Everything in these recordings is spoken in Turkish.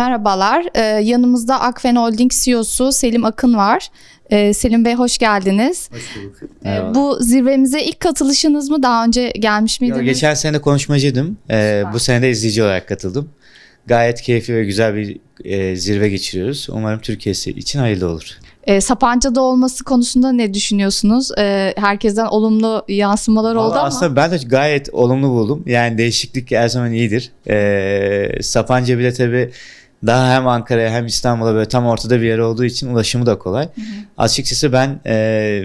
Merhabalar, ee, yanımızda Akfen Holding CEO'su Selim Akın var. Ee, Selim Bey hoş geldiniz. Hoş bulduk. Ee, bu zirvemize ilk katılışınız mı? Daha önce gelmiş miydiniz? geçen sene konuşmacıydım. Ee, bu sene de izleyici olarak katıldım. Gayet keyifli ve güzel bir e, zirve geçiriyoruz. Umarım Türkiye'si için hayırlı olur. Ee, Sapanca'da olması konusunda ne düşünüyorsunuz? Ee, herkesten olumlu yansımalar oldu Vallahi ama. Aslında ben de gayet olumlu buldum. Yani değişiklik her zaman iyidir. Ee, Sapanca bile tabii daha hem Ankara'ya hem İstanbul'a böyle tam ortada bir yer olduğu için ulaşımı da kolay. Açıkçası ben e,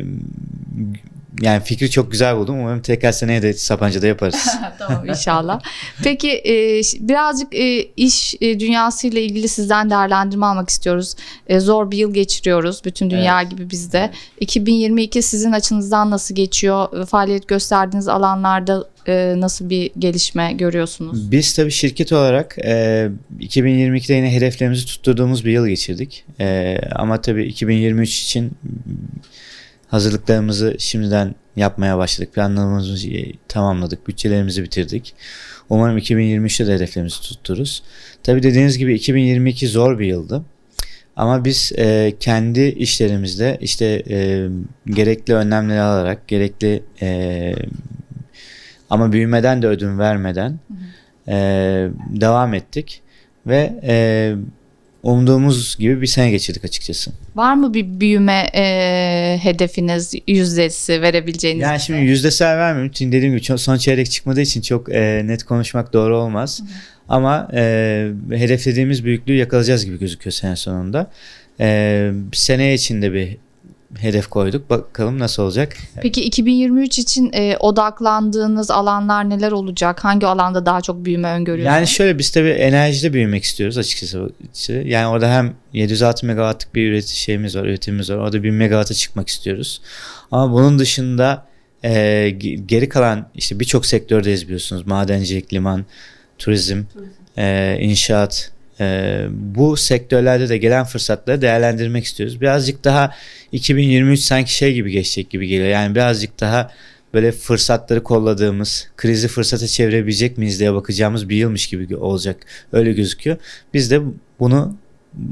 yani fikri çok güzel buldum. Umarım tekrar seneye de Sapanca'da yaparız. tamam inşallah. Peki e, birazcık e, iş e, dünyasıyla ilgili sizden değerlendirme almak istiyoruz. E, zor bir yıl geçiriyoruz. Bütün dünya Evet. gibi biz de. 2022 sizin açınızdan nasıl geçiyor? E, Faaliyet gösterdiğiniz alanlarda e, nasıl bir gelişme görüyorsunuz? Biz tabii şirket olarak e, 2022'de yine hedeflerimizi tutturduğumuz bir yıl geçirdik. E, ama tabii 2023 için hazırlıklarımızı şimdiden yapmaya başladık. Planlamamızı e, tamamladık. Bütçelerimizi bitirdik. Umarım 2023'te de hedeflerimizi tuttururuz. Tabii dediğiniz gibi 2022 zor bir yıldı. Ama biz e, kendi işlerimizde işte e, gerekli önlemleri alarak, gerekli e, ama büyümeden de ödün vermeden e, devam ettik ve e, umduğumuz gibi bir sene geçirdik açıkçası. Var mı bir büyüme e, hedefiniz, yüzdesi verebileceğiniz? Yani şimdi yüzdesel vermiyorum çünkü dediğim gibi çok- son çeyrek çıkmadığı için çok e, net konuşmak doğru olmaz. Ama e, hedeflediğimiz büyüklüğü yakalayacağız gibi gözüküyor sene sonunda. E, seneye için de bir hedef koyduk. Bakalım nasıl olacak. Peki 2023 için e, odaklandığınız alanlar neler olacak? Hangi alanda daha çok büyüme öngörüyorsunuz? Yani şöyle biz tabii enerjide büyümek istiyoruz açıkçası. Yani orada hem 706 megawattlık bir üretim şeyimiz var, üretimimiz var. Orada 1000 megawatt'a çıkmak istiyoruz. Ama bunun dışında e, ge- geri kalan işte birçok sektördeyiz biliyorsunuz. Madencilik, liman, turizm, e, inşaat. E, bu sektörlerde de gelen fırsatları değerlendirmek istiyoruz. Birazcık daha 2023 sanki şey gibi geçecek gibi geliyor. Yani birazcık daha böyle fırsatları kolladığımız, krizi fırsata çevirebilecek miyiz diye bakacağımız bir yılmış gibi olacak. Öyle gözüküyor. Biz de bunu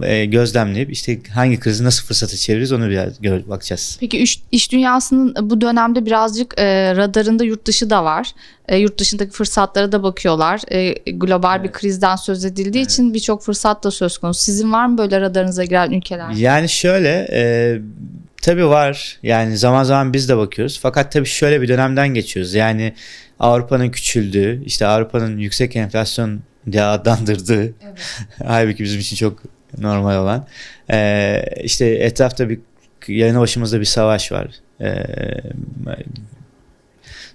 e, gözlemleyip işte hangi krizi nasıl fırsata çeviririz onu biraz gör, bakacağız. Peki iş, iş dünyasının bu dönemde birazcık e, radarında yurt dışı da var. E, yurt dışındaki fırsatlara da bakıyorlar. E, global bir Evet. krizden söz edildiği Evet. için birçok fırsat da söz konusu. Sizin var mı böyle radarınıza giren ülkeler? Yani şöyle e, tabii var yani zaman zaman biz de bakıyoruz fakat tabii şöyle bir dönemden geçiyoruz. Yani Avrupa'nın küçüldüğü işte Avrupa'nın yüksek enflasyon diye adlandırdığı halbuki bizim için çok normal olan e, işte etrafta bir yanı başımızda bir savaş var. E,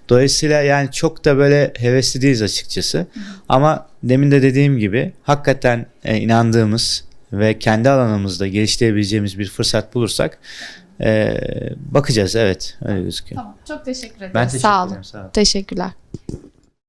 Dolayısıyla yani çok da böyle hevesli değiliz açıkçası. Ama demin de dediğim gibi hakikaten e, inandığımız ve kendi alanımızda geliştirebileceğimiz bir fırsat bulursak e, bakacağız evet öyle gözüküyor. Tamam. Çok teşekkür ederim. Ben teşekkür Sağ olun. ederim. Sağ olun. Teşekkürler.